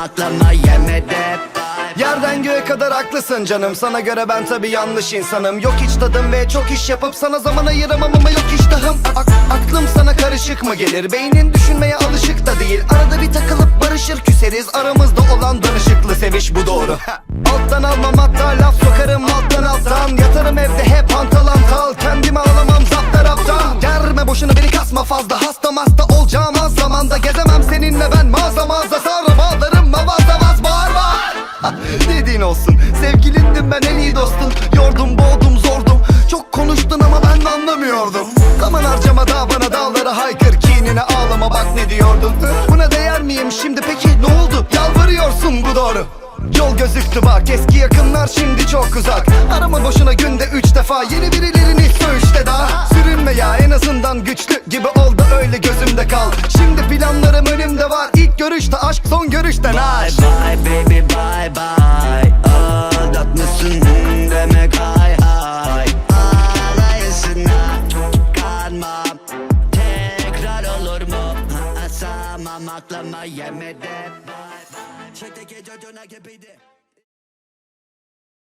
aklıma yemedi Yerden göğe kadar haklısın canım. Sana göre ben tabi yanlış insanım. Yok hiç tadım ve çok iş yapıp Sana zaman ayıramam ama yok iştahım A- Aklım sana karışık mı gelir? Beynin düşünmeye alışık da değil. Arada bir takılıp barışır küseriz. Aramızda olan danışıklı seviş bu doğru. Alttan almam hatta laf sokarım. Alttan alttan Yatarım evde hep antalantal Kendimi alamam zapta raptan Germe boşuna beni kasma fazla. Hasta masta olacağım az zamanda. Gezemem seninle ben mağaza mağaza Zaman harcama daha bana dağlara haykır Kinine ağlama. Bak ne diyordun? Buna değer miyim şimdi peki? Ne oldu? Yalvarıyorsun bu doğru. Yol gözüktü bak eski yakınlar şimdi çok uzak. Arama boşuna günde üç defa Yeni birilerini söğüşte daha. Sürünme ya en azından güçlü gibi ol da öyle gözümde kal. Şimdi planlarım önümde var İlk görüşte aşk son görüşten Bye aşk bye baby bye bye Ha, Asamam aklıma yemedi bye Çeteki çocuğuna gibiydi